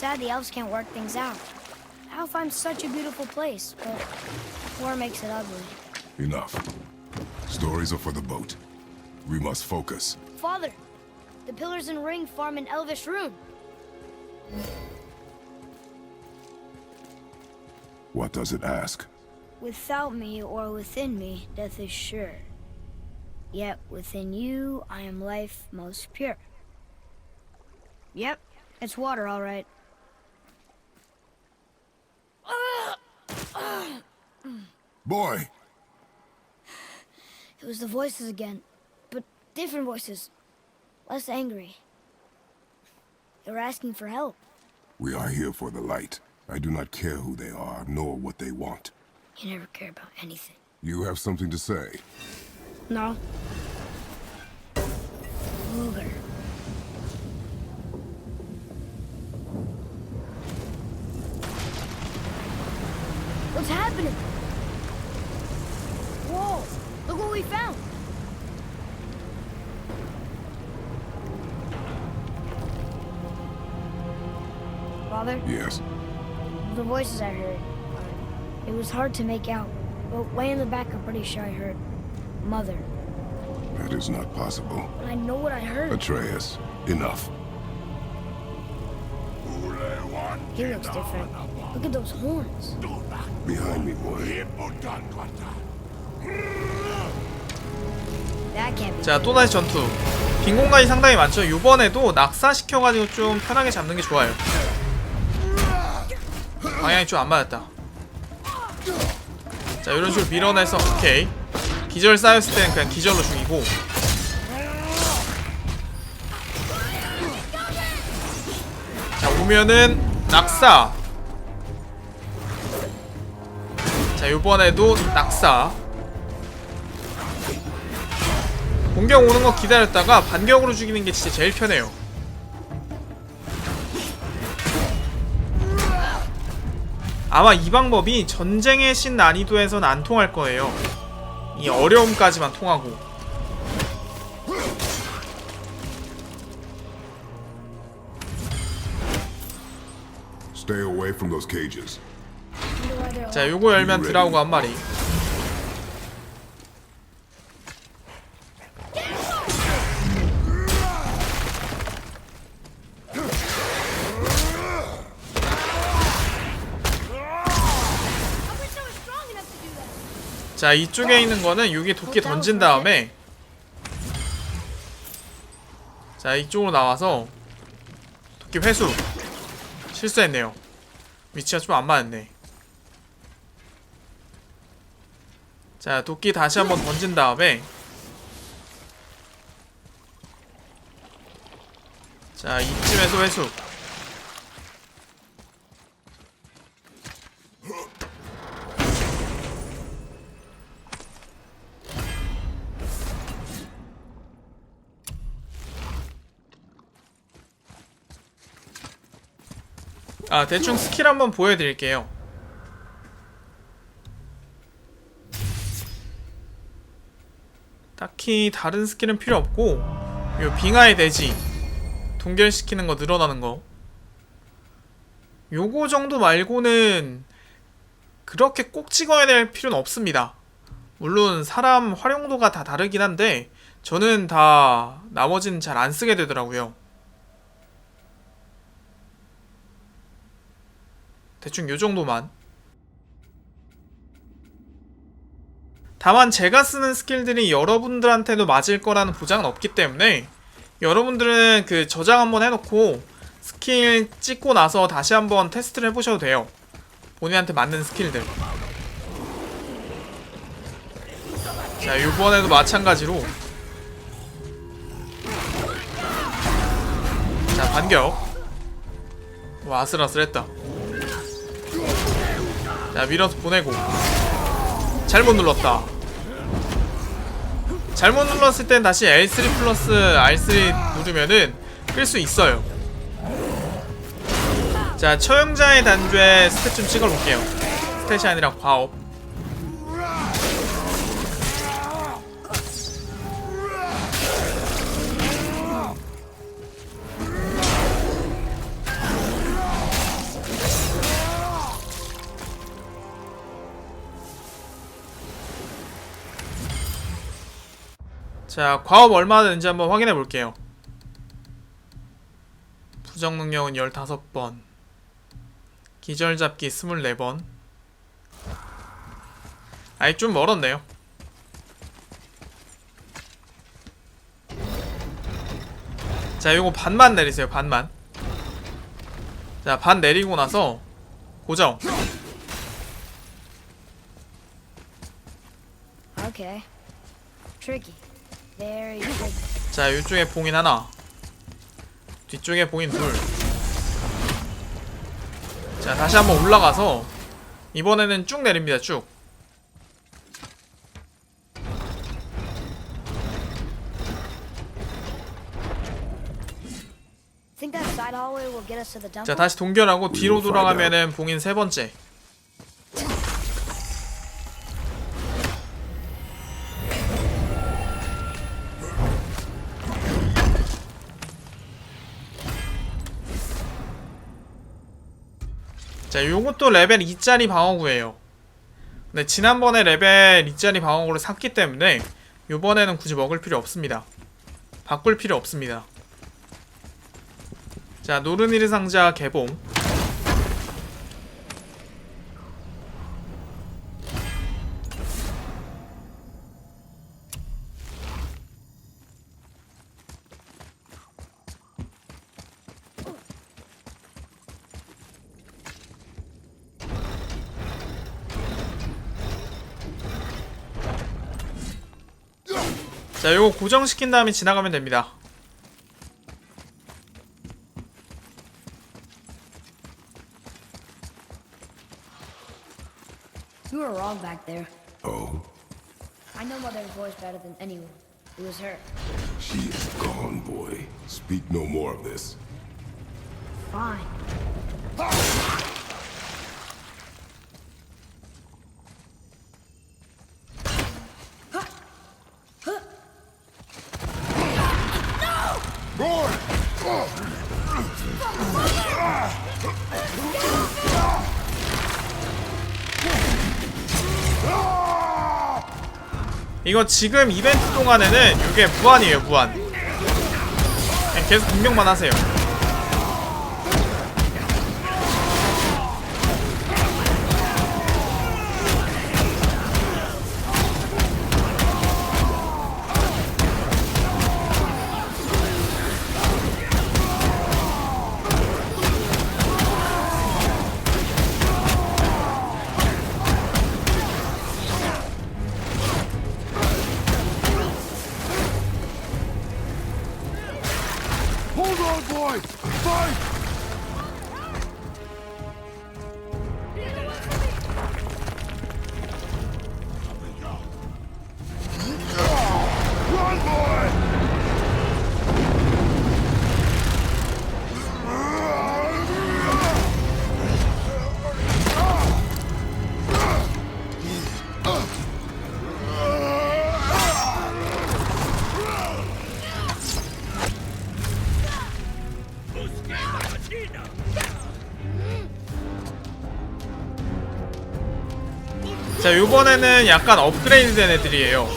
sad the elves can't work things out. Alfheim's such a beautiful place, but war makes it ugly. Enough. Stories are for the boat. We must focus. Father, the pillars and ring form an elvish rune. What does it ask? Without me or within me, death is sure. Yet within you, I am life most pure. Yep, it's water, all right. Boy! It was the voices again, but different voices. Less angry. They were asking for help. We are here for the light. I do not care who they are, nor what they want. You never care about anything. You have something to say. No. Luger. What's happening? Father, Yes. the voices I heard. It was hard to make out, but way in the back, I'm pretty sure I heard Mother. That is not possible. But I know what I heard. Atreus, enough. He looks different. Look at those horns. Behind me, boy. That can't be. 자 또다시 전투 빈 공간이 상당히 많죠 이번에도 낙사시켜가지고 좀 편하게 잡는 게 좋아요 방향이 좀 안 맞았다. 자 이런 식으로 밀어내서 오케이. 기절 쌓였을 때는 그냥 기절로 죽이고. 자 오면은 낙사. 자 요번에도 낙사. 공격 오는 거 기다렸다가 반격으로 죽이는 게 진짜 제일 편해요. 아마 이 방법이 전쟁의 신 난이도에선 안 통할 거예요. 이 어려움까지만 통하고. Stay away from those cages. wonder why they're 자, 요거 열면 드라우가 한 마리. 자, 이쪽에 있는 거는 여기 도끼 던진 다음에 자, 이쪽으로 나와서 도끼 회수. 실수했네요. 위치가 좀 안 맞았네. 자, 도끼 다시 한번 던진 다음에 자, 이쯤에서 회수. 아, 대충 스킬 한번 보여드릴게요. 딱히 다른 스킬은 필요 없고 요 빙하의 대지 동결시키는 거 늘어나는 거 요거 정도 말고는 그렇게 꼭 찍어야 될 필요는 없습니다. 물론 사람 활용도가 다 다르긴 한데 저는 다 나머지는 잘 안 쓰게 되더라고요. 대충 요 정도만. 다만 제가 쓰는 스킬들이 여러분들한테도 맞을 거라는 보장은 없기 때문에 여러분들은 그 저장 한번 해놓고 스킬 찍고 나서 다시 한번 테스트를 해보셔도 돼요. 본인한테 맞는 스킬들. 자, 이번에도 마찬가지로 자, 반격. 와, 아슬아슬했다. 자 밀어서 보내고. 잘못 눌렀다. 잘못 눌렀을 땐 다시 L3 플러스 R3 누르면은 끌 수 있어요. 자 처형자의 단죄 스탯 좀 찍어볼게요. 스탯이 아니라 과업 자, 과업 얼마나 되는지 한번 확인해 볼게요. 부정 능력은 15번. 기절 잡기 24번. 아이 좀 멀었네요. 자, 요거 반만 내리세요. 반만. 자, 반 내리고 나서 고정. Very tricky. 자, 이쪽에 봉인 하나. 뒤쪽에 봉인 둘. 자, 다시 한번 올라가서 이번에는 쭉 내립니다. 쭉. 자, 다시 동결하고 뒤로 돌아가면은 봉인 세 번째. 자, 요것도 레벨 2짜리 방어구예요. 네, 지난번에 레벨 2짜리 방어구를 샀기 때문에 요번에는 굳이 먹을 필요 없습니다. 바꿀 필요 없습니다. 자, 노르니르 상자 개봉. 자, 요거 고정시킨 다음에 지나가면 됩니다. You were wrong back there. Oh, I know Mother's voice better than anyone. It was her. she is gone, boy. Speak no more of this. Fine. 이거 지금 이벤트 동안에는 이게 무한이에요 무한. 그냥 계속 공격만 하세요 자 요번에는 약간 업그레이드 된 애들이에요.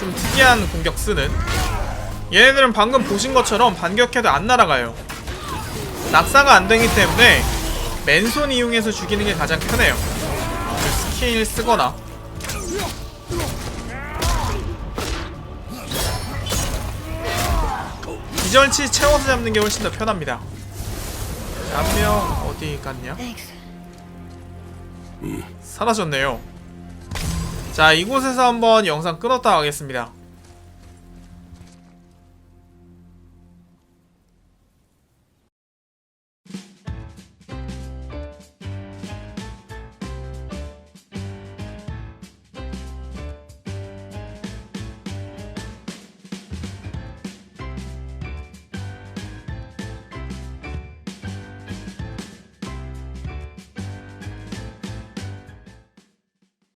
좀 특이한 공격 쓰는. 얘네들은 방금 보신 것처럼 반격해도 안 날아가요. 낙사가 안 되기 때문에 맨손 이용해서 죽이는 게 가장 편해요. 그 스킬 쓰거나. 기절치 채워서 잡는 게 훨씬 더 편합니다. 한 명 어디 갔냐? 사라졌네요. 자, 이곳에서 한번 영상 끊었다 가겠습니다.